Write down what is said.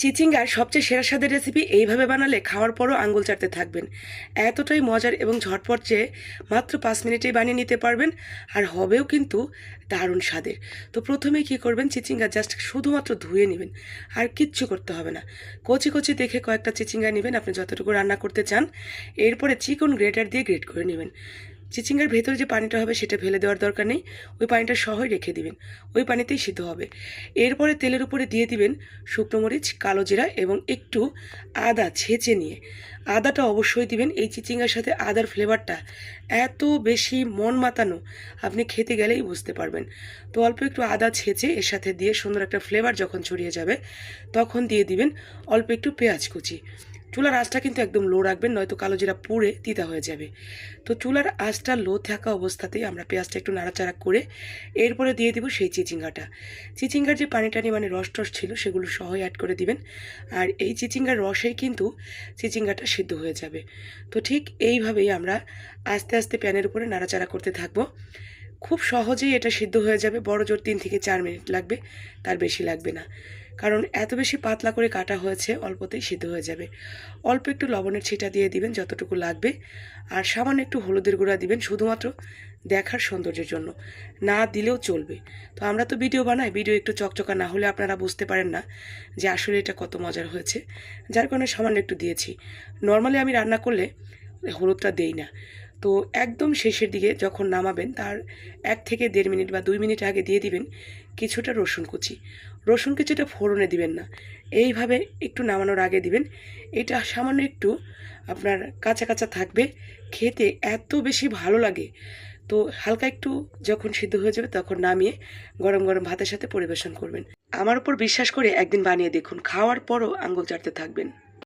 চিচিঙ্গার সবচেয়ে সেরা স্বাদের রেসিপি এইভাবে বানালে খাওয়ার পরও আঙ্গুল চাটতে থাকবেন। এতটাই মজার এবং ঝটপট চেয়ে মাত্র পাঁচ মিনিটেই বানিয়ে নিতে পারবেন, আর হবেও কিন্তু দারুণ স্বাদের। তো প্রথমেই কী করবেন, চিচিঙ্গা জাস্ট শুধুমাত্র ধুয়ে নেবেন, আর কিচ্ছু করতে হবে না। কচি কচি দেখে কয়েকটা চিচিঙ্গা নেবেন, আপনি যতটুকু রান্না করতে চান। এরপরে চিকন গ্রেটার দিয়ে গ্রেট করে নেবেন। চিচিঙ্গার ভেতরে যে পানিটা হবে সেটা ফেলে দেওয়ার দরকার নেই। ওই পানিটা সহই রেখে দিবেন। ওই পানিতেই সিদ্ধ হবে। এরপরে তেলের উপরে দিয়ে দিবেন শুকনো মরিচ, কালো জিরা এবং একটু আদা ছেঁচে নিয়ে। আদাটা অবশ্যই দিবেন। এই চিচিঙ্গার সাথে আদার ফ্লেভারটা এত বেশি মন মাতানো, আপনি খেতে গেলেই বুঝতে পারবেন। তো অল্প একটু আদা ছেঁচে এর সাথে দিয়ে সুন্দর একটা ফ্লেভার যখন ছড়িয়ে যাবে, তখন দিয়ে দিবেন অল্প একটু পেঁয়াজ কুচি। চুলার আঁচটা কিন্তু একদম লো রাখবেন, নয়তো কালো জিরা পুড়ে তিতা হয়ে যাবে। তো চুলার আঁচটা লো থাকা অবস্থাতেই আমরা পেঁয়াজটা একটু নাড়াচাড়া করে এরপরে দিয়ে দিব সেই চিচিঙ্গাটা। চিচিঙ্গার যে পানি টানি মানে রস টস ছিল, সেগুলো সহই অ্যাড করে দিবেন। আর এই চিচিঙ্গার রসেই কিন্তু চিচিঙ্গাটা সিদ্ধ হয়ে যাবে। তো ঠিক এইভাবেই আমরা আস্তে আস্তে প্যানের উপরে নাড়াচাড়া করতে থাকব। খুব সহজেই এটা সিদ্ধ হয়ে যাবে, বড় জোর তিন থেকে চার মিনিট লাগবে, তার বেশি লাগবে না। কারণ এত বেশি পাতলা করে কাটা হয়েছে, অল্পতেই সিদ্ধ হয়ে যাবে। অল্প একটু লবণের ছিটা দিয়ে দিবেন যতটুকু লাগবে আর সামান্য একটু হলুদের গুঁড়া দিবেন শুধুমাত্র দেখার সৌন্দর্যের জন্য। না দিলেও চলবে। তো আমরা তো ভিডিও বানাই, ভিডিও একটু চকচকা না হলে আপনারা বুঝতে পারেন না যে আসলে এটা কত মজার হয়েছে। যার কারণে সামান্য একটু দিয়েছি। নর্মালি আমি রান্না করলে হলুদটা দেই না। তো একদম শেষের দিকে যখন নামাবেন, তার এক থেকে দেড় মিনিট বা দুই মিনিট আগে দিয়ে দিবেন কিছুটা রসুন কুচি। রসুন কুচিটা ফোড়নে দিবেন না। এইভাবে একটু নামানোর আগে দিবেন। এটা সামান্য একটু আপনার কাঁচা কাঁচা থাকবে। খেতে এত বেশি ভালো লাগে। তো হালকা একটু যখন সিদ্ধ হয়ে যাবে তখন নামিয়ে গরম গরম ভাতের সাথে পরিবেশন করবেন। আমার উপর বিশ্বাস করে একদিন বানিয়ে দেখুন। খাওয়ার পরও আঙ্গুল চাটতে থাকবেন।